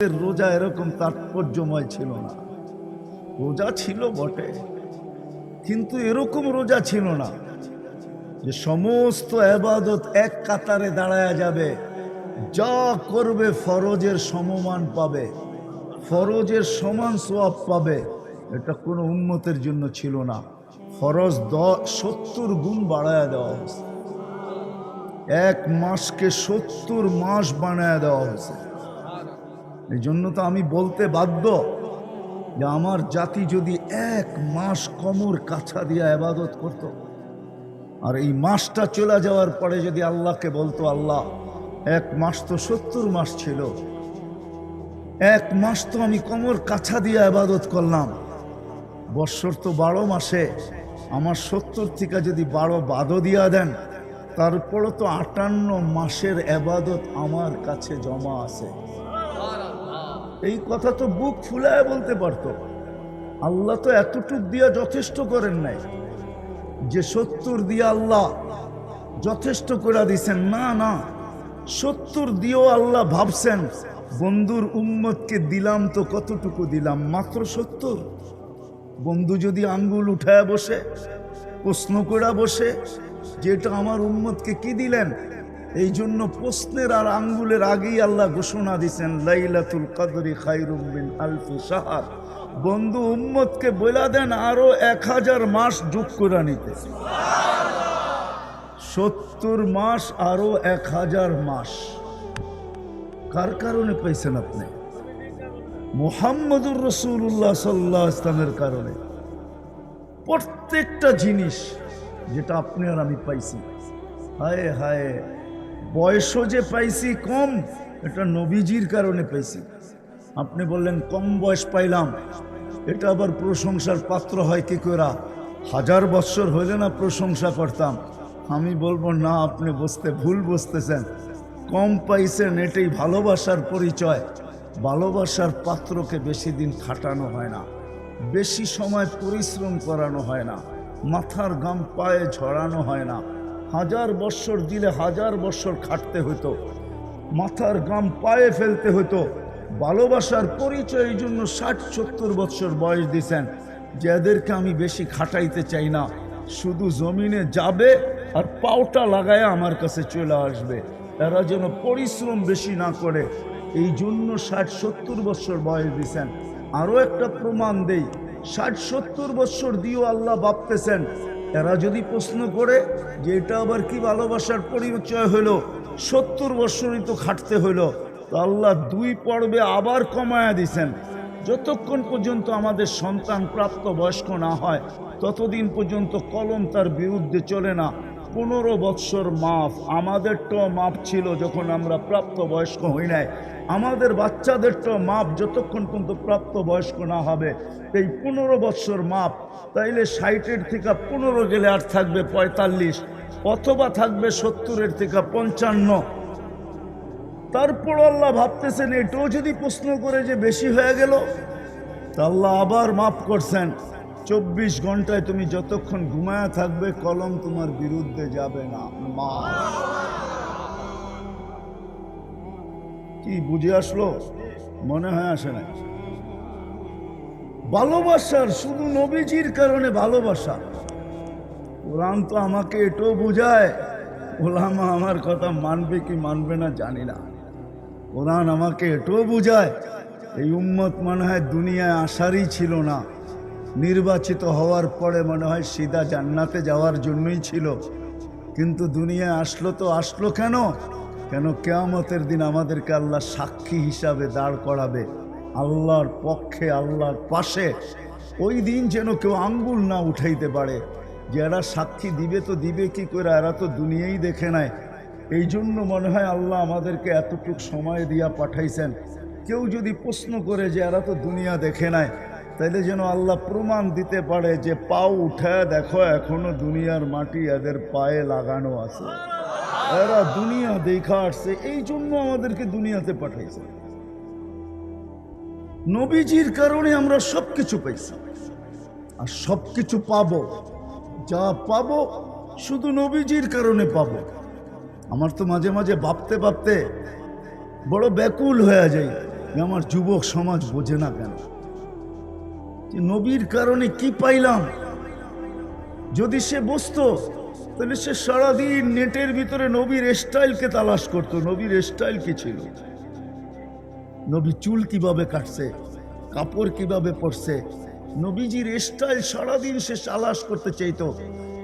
রোজা এরকম তাৎপর্যময় ছিল না। রোজা ছিল বটে, কিন্তু এরকম রোজা ছিল না যে সমস্ত আবাদত এক কাতারে দাঁড়ায়া যাবে। যা করবে ফরজের সমমান পাবে, ফরজের সমান সোয়াব পাবে। এটা কোনো উন্মতের জন্য ছিল না। ফরজ দ, সত্তর গুণ বাড়ায় দেওয়া হয়েছে। এক মাসকে সত্তর মাস বানায় দেওয়া হয়েছে। এই জন্য তো আমি বলতে বাধ্য যে আমার জাতি যদি এক মাস কমর কাছা দিয়ে আবাদত করত, আর এই মাসটা চলে যাওয়ার পরে যদি আল্লাহকে বলতো, আল্লাহ, এক মাস তো সত্তর মাস ছিল, এক মাস তো আমি কমর কাছা দিয়ে আবাদত করলাম, বৎসর তো বারো মাসে, আমার সত্তর থেকে যদি বারো বাদও দিয়া দেন, তারপরও তো আটান্ন মাসের আবাদত আমার কাছে জমা আছে। এই কথা তো বুক ফুলায় বলতে পারতো। আল্লাহ তো এতটুক দিয়া যথেষ্ট করেন নাই। যে সত্তর দিয়ে আল্লাহ যথেষ্ট করে দিছেন, না না, সত্তর দিয়েও আল্লাহ ভাবছেন, বন্ধুর উম্মতকে দিলাম তো কতটুকু দিলাম? মাত্র সত্তর। বন্ধু যদি আঙ্গুল উঠায় বসে, প্রশ্ন করে বসে যেটা আমার উম্মতকে কি দিলেন? এই জন্য প্রশ্নের আর আঙ্গুলের আগেই আল্লাহ ঘোষণা দিছেন, লাইলাতুল কাদরি খাইরুম বিন আলফি সাহার বন্ধু, উম্মতকে বলা দেন আরও এক হাজার মাস যোগ করে নিতে। সত্তর মাস আরও এক হাজার মাস। কার কারণে পাইছেন আপনি? মোহাম্মদুর রসুল্লাহ সাল্লাহ ইসলামের কারণে। প্রত্যেকটা জিনিস যেটা আপনি আর আমি পাইছি। হায় হায় বয়সও যে পাইছি কম, এটা নবীজির কারণে পাইছি। আপনি বললেন, কম বয়স পাইলাম। এটা আবার প্রশংসার পাত্র হয় কি করে হাজার বৎসর হইলে না প্রশংসা করতাম। আমি বলব, না, আপনি বসতে ভুল বসতেছেন কম পাইছেন, এটাই ভালোবাসার পরিচয়। ভালোবাসার পাত্রকে বেশি দিন খাটানো হয় না। বেশি সময় পরিশ্রম করানো হয় না। মাথার গাম পায়ে ঝরানো হয় না। হাজার বৎসর দিলে হাজার বৎসর খাটতে হতো মাথার গাম পায়ে ফেলতে হতো ভালোবাসার পরিচয় এই জন্য ষাট সত্তর বৎসর বয়স দিছেন। যে এদেরকে আমি বেশি খাটাইতে চাই না। শুধু জমিনে যাবে আর পাওটা লাগায় আমার কাছে চলে আসবে। এরা যেন পরিশ্রম বেশি না করে। এই জন্য ষাট সত্তর বৎসর বয়স দিছেন। আরও একটা প্রমাণ দেই। ষাট সত্তর বৎসর দিয়েও আল্লাহ ভাবতেছেন এরা যদি প্রশ্ন করে যে এটা আবার কি ভালোবাসার পরিচয় হলো? সত্তর বৎসরই তো খাটতে হলো। তো আল্লাহ দুই পর্বে আবার কমায়া দিছেন। যতক্ষণ পর্যন্ত আমাদের সন্তান প্রাপ্ত বয়স্ক না হয়, ততদিন পর্যন্ত কলম তার বিরুদ্ধে চলে না। পনেরো বৎসর মাফ আমাদেরটাও মাপ ছিল যখন আমরা প্রাপ্ত বয়স্ক হই নাই। আমাদের বাচ্চাদেরটাও মাপ যতক্ষণ পর্যন্ত প্রাপ্ত বয়স্ক না হবে, এই পনেরো বৎসর মাপ তাইলে ষাটের থেকে পনেরো গেলে আর থাকবে পঁয়তাল্লিশ, অথবা থাকবে সত্তরের থেকে পঞ্চান্ন। তারপর আল্লাহ ভাবতেছেন, এটাও যদি প্রশ্ন করে যে বেশি হয়ে গেল, তা আল্লাহ আবার মাফ করছেন। চব্বিশ ঘন্টায় তুমি যতক্ষণ ঘুমায়া থাকবে, কলম তোমার বিরুদ্ধে যাবে না। মা। কি বুঝে আসলো? মনে হয় আসে না ভালোবাসার শুধু নবীজির কারণে ভালোবাসা। কোরআন তো আমাকে এটাও বুঝায়, ওলামা আমার কথা মানবে কি মানবে না জানি না। কোরআন আমাকে এটাও বুঝায়, এই উম্মত মনে হয় দুনিয়ায় আসারই ছিল না। নির্বাচিত হওয়ার পরে মনে হয় সিধা জান্নাতে যাওয়ার জন্যই ছিল। কিন্তু দুনিয়ায় আসলো তো আসলো কেন? কেন কেয়ামতের দিন আমাদেরকে আল্লাহ সাক্ষী হিসাবে দাঁড় করাবে? আল্লাহর পক্ষে, আল্লাহর পাশে। ওই দিন যেন কেউ আঙ্গুল না উঠাইতে পারে। যে এরা সাক্ষী দিবে তো দিবে কি করে? এরা তো দুনিয়াই দেখে নেয় এই জন্য মনে হয় আল্লাহ আমাদেরকে এতটুক সময় দিয়া পাঠাইছেন। কেউ যদি প্রশ্ন করে যে এরা তো দুনিয়া দেখে নেয় তাইলে যেন আল্লাহ প্রমাণ দিতে পারে যে পাও উঠে দেখো এখনও দুনিয়ার মাটি এদের পায়ে লাগানো আছে। এরা দুনিয়া দেখা আসছে, এই জন্য আমাদেরকে দুনিয়াতে পাঠাইছে। নবীজির কারণে আমরা সব কিছু পাইছি। আর সব কিছু পাবো, যা পাবো শুধু নবীজির কারণে পাবো। আমার তো মাঝে মাঝে ভাবতে ভাবতে বড় ব্যাকুল হয়ে যায় আমার যুবক সমাজ বোঝে না কেন। নবীর কারণে কি পাইলাম? যদি সে বসতো তাহলে সে সারাদিন নেটের ভিতরে নবীর স্টাইলকে তালাশ করতো। নবীর স্টাইল কি ছিল? নবী চুল কীভাবে কাটছে? কাপড় কীভাবে পরছে? নবীজির স্টাইল সারাদিন সে তালাশ করতে চাইতো।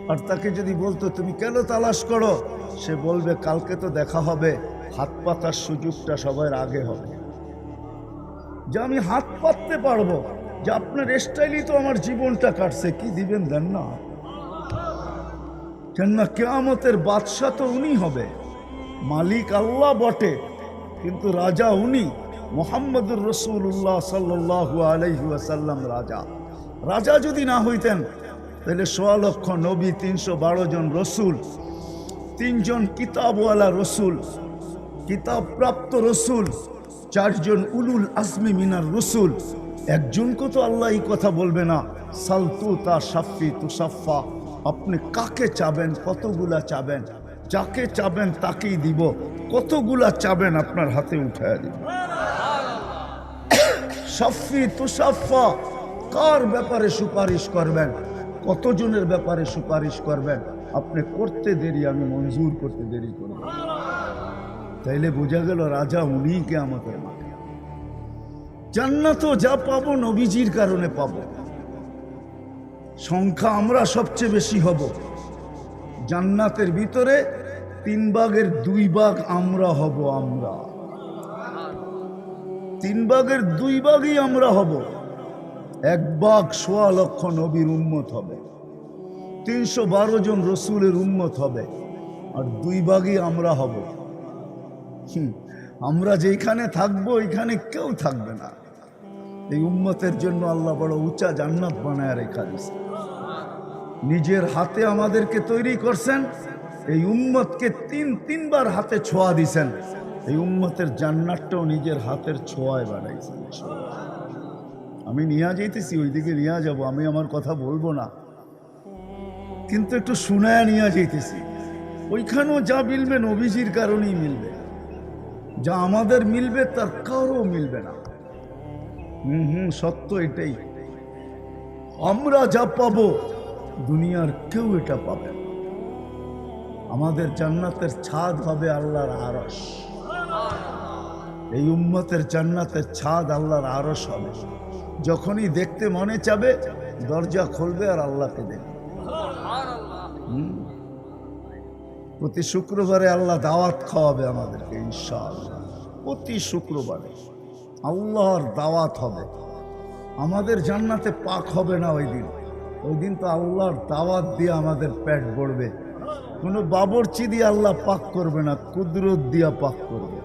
আর তাকে যদি বলতো, তুমি কেন তালাশ করো? সে বলবে, কালকে তো দেখা হবে, হাত পাতার সুযোগটা সবার আগে হবে। যে আমি হাত পাততে পারব যে আপনার স্টাইলই তো আমার জীবনটা কাটছে, কি দিবেন দেন না কেননা কেয়ামতের বাদশাহ তো উনি হবে। মালিক আল্লাহ বটে, কিন্তু রাজা উনি মোহাম্মদুর রসুল্লাহ সাল্লাহ আলহিহাসাল্লাম রাজা। রাজা যদি না হইতেন, তাহলে সোয়া নবী, তিনশো বারো জন রসুল, তিনজন কিতাবওয়ালা রসুল কিতাব প্রাপ্ত রসুল, চারজন উলুল আসমি মিনার রসুল একজনকে তো আল্লাহ এই কথা বলবে না, সালতু তা সাফি তুসাফা আপনি কাকে চাবেন, কতগুলা চাবেন, যাকে চাবেন তাকেই দিব, কতগুলা চাবেন আপনার হাতে উঠায় দিব। সাফি তুসাফা কার ব্যাপারে সুপারিশ করবেন, কতজনের ব্যাপারে সুপারিশ করবেন, আপনি করতে দেরি, আমি মঞ্জুর করতে দেরি করব। তাইলে বোঝা গেল রাজা উনি কে আমাদের জান্নাতও যা পাবো, নবীজির কারণে পাবো। সংখ্যা আমরা সবচেয়ে বেশি হব। জান্নাতের ভিতরে তিন ভাগের দুই ভাগ আমরা হব আমরা। তিন ভাগের দুই ভাগই আমরা হব। এক ভাগ সোয়া লক্ষ নবীর উন্মত হবে। তিনশো বারো জন রসুলের উন্মত হবে। আর দুই ভাগই আমরা হব। আমরা যেখানে থাকব, ওইখানে কেউ থাকবে না। এই উম্মতের জন্য আল্লাহ বড় উঁচা জান্নাত বানায় রেখা দিছে নিজের হাতে আমাদেরকে তৈরি করছেন, এই উম্মতকে তিন, তিনবার হাতে ছোঁয়া দিছেন এই উম্মতের জান্নাতটাও নিজের হাতের ছোঁয়ায় বানাইছেন আমি নিয়ে যাইতেছি, ওইদিকে নিয়ে যাব, আমি আমার কথা বলব না। কিন্তু একটু শুনায় নিয়ে যাইতেছি। ওইখানেও যা মিলবে নবীজির কারণেই মিলবে। যা আমাদের মিলবে, তার কারও মিলবে না। হুম হুম সত্য এটাই। আমরা যা পাবো, দুনিয়ার কেউ এটা পাবে। আমাদের জান্নাতের ছাদ হবে আল্লাহর আরস এই উম্মতের জান্নাতের ছাদ আল্লাহর আরস হবে। যখনই দেখতে মনে চাবে, দরজা খুলবে আর আল্লাহকে দেখবে। প্রতি শুক্রবারে আল্লাহ দাওয়াত খাওয়াবে আমাদেরকে, ইনশাআল্লাহ। প্রতি শুক্রবারে। আল্লাহর দাওয়াত হবে। আমাদের জান্নাতে পাক হবে না ওই দিন। ওই দিন তো আল্লাহর দাওয়াত দিয়ে আমাদের পেট ভরবে। কোনো বাবরচি দিয়ে আল্লাহ পাক করবে না, কুদরত দিয়া পাক করবে।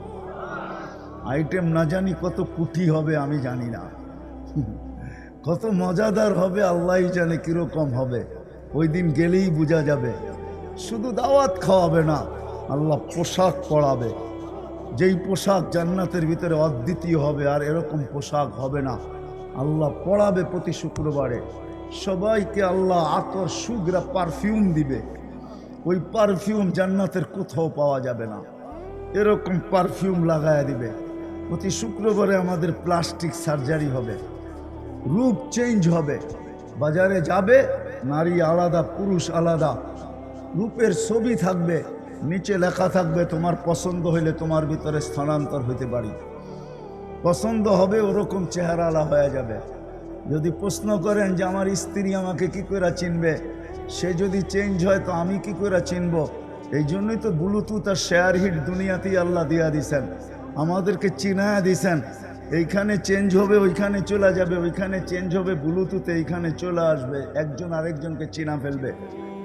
আইটেম না জানি কত কুটি হবে, আমি জানি না। কত মজাদার হবে আল্লাহই জানে কীরকম হবে। ওই দিন গেলেই বোঝা যাবে। শুধু দাওয়াত খাওয়াবে না, আল্লাহ পোশাক পরাবে। যেই পোশাক জান্নাতের ভিতরে অদ্বিতীয় হবে, আর এরকম পোশাক হবে না। আল্লাহ পড়াবে প্রতি শুক্রবারে। সবাইকে আল্লাহ আতর, সুগ্রা পারফিউম দিবে। ওই পারফিউম জান্নাতের কোথাও পাওয়া যাবে না। এরকম পারফিউম লাগায় দিবে। প্রতি শুক্রবারে আমাদের প্লাস্টিক সার্জারি হবে। রূপ চেঞ্জ হবে। বাজারে যাবে, নারী আলাদা, পুরুষ আলাদা। রূপের ছবি থাকবে। নিচে লেখা থাকবে, তোমার পছন্দ হইলে তোমার ভিতরে স্থানান্তর হইতে পারি। পছন্দ হবে, ওরকম চেহারালা হয়ে যাবে। যদি প্রশ্ন করেন যে, আমার স্ত্রী আমাকে কি করে চিনবে? সে যদি চেঞ্জ হয়, তো আমি কি করে চিনব? এই জন্যই তো ব্লুটুথ আর শেয়ার হিট দুনিয়াতেই আল্লাহ দিয়া দিছেন। আমাদেরকে চিনায়া দিছেন। এইখানে চেঞ্জ হবে, ওইখানে চলে যাবে, ওইখানে চেঞ্জ হবে ব্লুটুথে এইখানে চলে আসবে। একজন আরেকজনকে চিনা ফেলবে।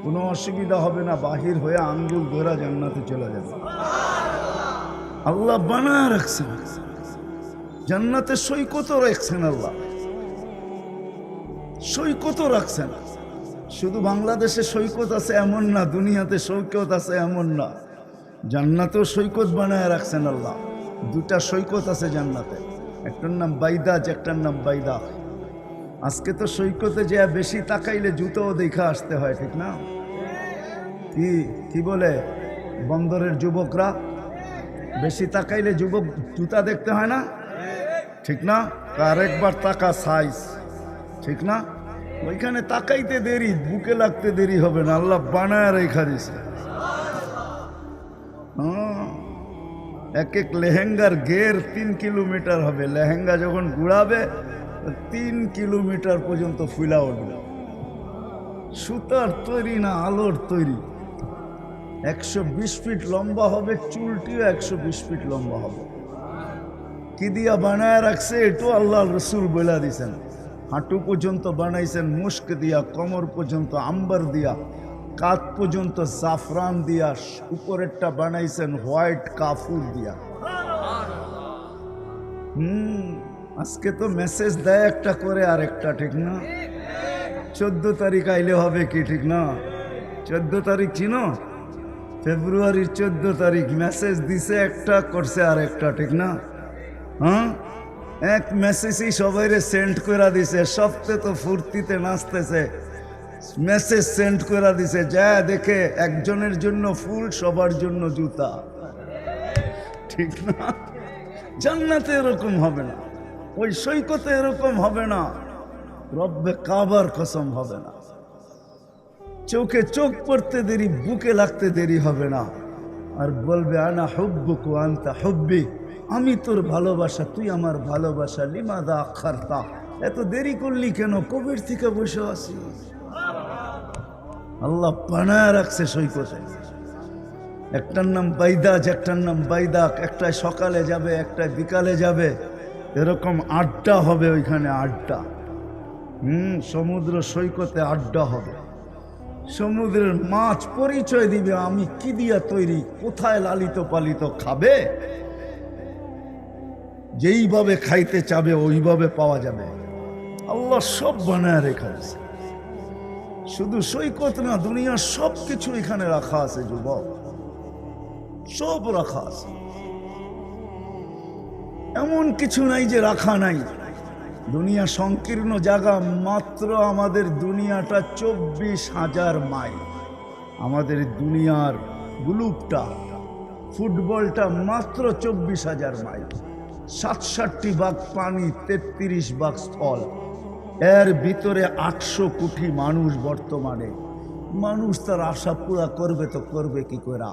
কোনো অসুবিধা হবে না, বাহির হয়ে আঙ্গুল ধরা জান্নাতে চলে যাবে। আল্লাহ বানা রাখছেন। জান্নাতে সৈকতও রাখছেন আল্লাহ। সৈকতও রাখছেন। শুধু বাংলাদেশে সৈকত আছে এমন না, দুনিয়াতে সৈকত আছে এমন না। জান্নাতেও সৈকত বানায় রাখছেন আল্লাহ। দুটা সৈকত আছে জান্নাতে। একটার নাম বাইদাজ একটার নাম বাইদা। আজকে তো সৈকতে যে বেশি তাকাইলে জুতোও দেখা আসতে হয়, ঠিক না? কি কি বলে? বন্দরের যুবকরা বেশি তাকাইলে যুবক জুতা দেখতে হয় না? ঠিক না? আরেকবার তাকা সাইজ ঠিক না? ওইখানে তাকাইতে দেরি, বুকে লাগতে দেরি হবে না। আল্লাহ বানায় রেখা দিছে। হ্যাঁ। এক এক লেহেঙ্গার গের তিন কিলোমিটার হবে। লেহেঙ্গা যখন ঘুরাবে তিন কিলোমিটার পর্যন্ত ফুলা উঠবে। সুতার তৈরি না আলোর তৈরি? একশো বিশ ফিট লম্বা হবে, চুলটিও একশো বিশ ফিট লম্বা হবে। কি দিয়া বানায় রাখছে, এটু আল্লাহ রসুল বলে দিছেন। হাঁটু পর্যন্ত বানাইছেন মুস্ক দিয়া, কমর পর্যন্ত আম্বার দিয়া, কাত পর্যন্ত জাফরান দিয়া, উপরেরটা বানাইছেন হোয়াইট কাফুর দিয়া। হুম আজকে তো মেসেজ দেয় একটা করে আর একটা ঠিক না। চোদ্দ তারিখ আইলে হবে কি ঠিক না? চোদ্দ তারিখ চিনো? ফেব্রুয়ারির চোদ্দ তারিখ মেসেজ দিছে, একটা করছে আর একটা ঠিক না। হ্যাঁ? এক মেসেজই সবাইরে সেন্ড করে দিছে সপ্তাহে তো ফুর্তিতে নাচতেছে। মেসেজ সেন্ড করে দিছে, যা দেখে একজনের জন্য ফুল, সবার জন্য জুতা। ঠিক না? জান্নাতে এরকম হবে না। ওই সৈকতে এরকম হবে না। রব্বে কাবার কসম হবে না। চোখে চোখ পড়তে দেরি, বুকে লাগতে দেরি হবে না। আর বলবে, আনা হব্বুকু আনতা হব্বি। আমি তোর ভালোবাসা, তুই আমার ভালোবাসা, লিমাদা আখারতা। এত দেরি করলি কেন? কবির থেকে বসে আছি। আল্লাহ পানায় রাখছে সৈকতে। একটার নাম বাইদাজ, একটার নাম বাইদাক। একটাই সকালে যাবে একটাই বিকালে যাবে। এরকম আড্ডা হবে ওইখানে আড্ডা। হুম, সমুদ্র সৈকতে আড্ডা হবে। সমুদ্রের মাছ পরিচয় দিবে, আমি কি দিয়া তৈরি, কোথায় লালিত পালিত খাবে? যেইভাবে খাইতে চাবে, ওইভাবে পাওয়া যাবে। আল্লাহ সব বানায় রেখা আছে শুধু সৈকত না, দুনিয়ার সব কিছু এখানে রাখা আছে, যুবক। সব রাখা আছে। এমন কিছু নাই যে রাখা নাই। দুনিয়া সংকীর্ণ জায়গা মাত্র আমাদের দুনিয়াটা চব্বিশ হাজার মাইল। আমাদের দুনিয়ার গ্লুপটা, ফুটবলটা মাত্র চব্বিশ হাজার মাইল। সাতষট্টি ভাগ পানি, তেত্রিশ ভাগ স্থল। এর ভিতরে আটশো কোটি মানুষ বর্তমানে। মানুষ তার আশা পুরা করবে তো করবে কি করে?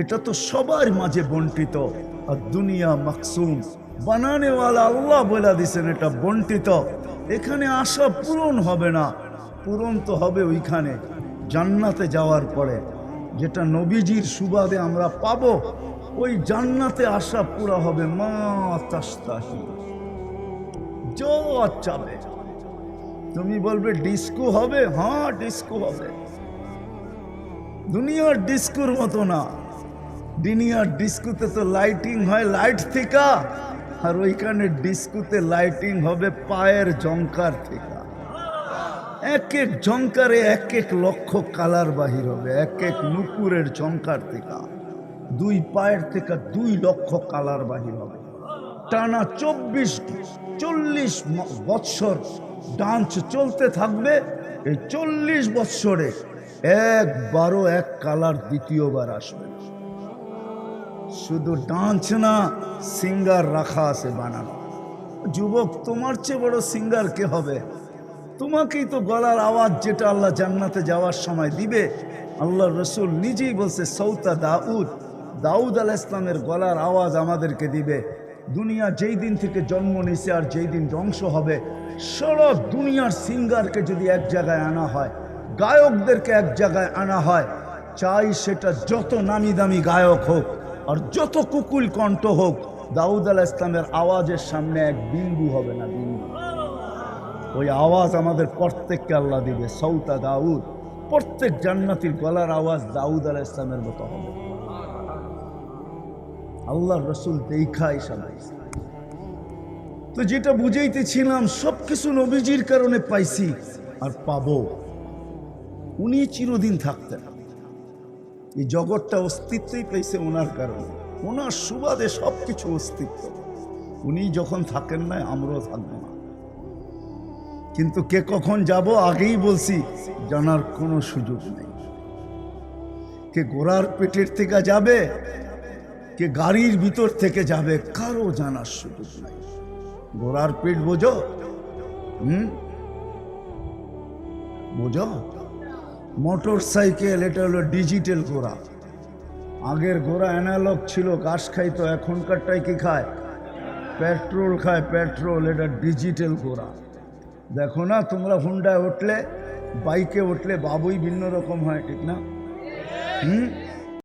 এটা তো সবার মাঝে বন্টিত। আর দুনিয়া মাকসুম। বানানেওয়ালা আল্লাহ বলে দিছেন এটা বন্টিত। এখানে আশা পূরণ হবে না। পূরণ তো হবে ওইখানে, জান্নাতে যাওয়ার পরে। যেটা নবীজির সুবাদে আমরা পাবো, ওই জান্নাতে আশা পুরা হবে মা চাবে তুমি বলবে, ডিস্কো হবে? হ্যাঁ ডিস্কো হবে। দুনিয়ার ডিস্কোর মতো না। দুনিয়ার ডিস্কোতে তো লাইটিং হয় লাইট থেকে। আর ওইখানে ডিস্কোতে লাইটিং হবে পায়ের জঙ্কার থেকে। এক এক জঙ্কারে এক এক লক্ষ কালার বাহির হবে, এক এক নুপুরের জঙ্কার থেকে। দুই পায়ের থেকে দুই লক্ষ কালার বাহির হবে। টানা চব্বিশ, চল্লিশ বৎসর ডান্স চলতে থাকবে। এই চল্লিশ বৎসরে একবারও এক কালার দ্বিতীয়বার আসবে। শুধু ডান্স না, সিঙ্গার রাখা আছে বানানো। যুবক, তোমার চেয়ে বড় সিঙ্গার কে হবে? তোমাকেই তো গলার আওয়াজ যেটা আল্লাহ জান্নাতে যাওয়ার সময় দিবে। আল্লাহ রসুল নিজেই বলছে, সৌতা দাউদ দাউদ আল ইসলামের গলার আওয়াজ আমাদেরকে দিবে। দুনিয়া যেই দিন থেকে জন্ম নিছে আর যেই দিন ধ্বংস হবে সারা দুনিয়ার সিঙ্গারকে যদি এক জায়গায় আনা হয়, গায়কদেরকে এক জায়গায় আনা হয়, চাই সেটা যত নামি দামি গায়ক হোক আর যত কুকুল কণ্ঠ হোক, দাউদ আল ইসলামের আওয়াজের সামনে এক বিন্দু হবে না বিন্দু। ওই আওয়াজ আমাদের প্রত্যেককে আল্লাহ দিবে, সৌতা দাউদ। প্রত্যেক জান্নাতির গলার আওয়াজ দাউদ আলাহ ইসলামের মতো হবে। আল্লাহ রসুল দেখা ইসালাই তো যেটা বুঝাইতেছিলাম সব কিছু নবীজির কারণে পাইছি আর পাবো। উনি চিরদিন থাকতেন। এই জগৎটা অস্তিত্বই পেয়েছে ওনার কারণে। ওনার সুবাদে সব কিছু অস্তিত্ব। উনি যখন থাকেন না আমরাও থাকব না। কিন্তু কে কখন যাব, আগেই বলছি, জানার কোনো সুযোগ নেই। কে গোড়ার পেটের থেকে যাবে, কে গাড়ির ভিতর থেকে যাবে, কারও জানার সুযোগ নাই। ঘোড়ার পেট বোঝো? হুম? বোঝো? মোটর সাইকেল এটা হলো ডিজিটাল ঘোড়া। আগের ঘোড়া অ্যানালগ ছিল, ঘাস খাইতো, এখনকারটাই কি খায়? পেট্রোল খায়, পেট্রোল, এটা ডিজিটাল ঘোড়া। দেখো না, তোমরা হুন্ডায় উঠলে, বাইকে উঠলে, বাবুই ভিন্ন রকম হয়, ঠিক না? হুম?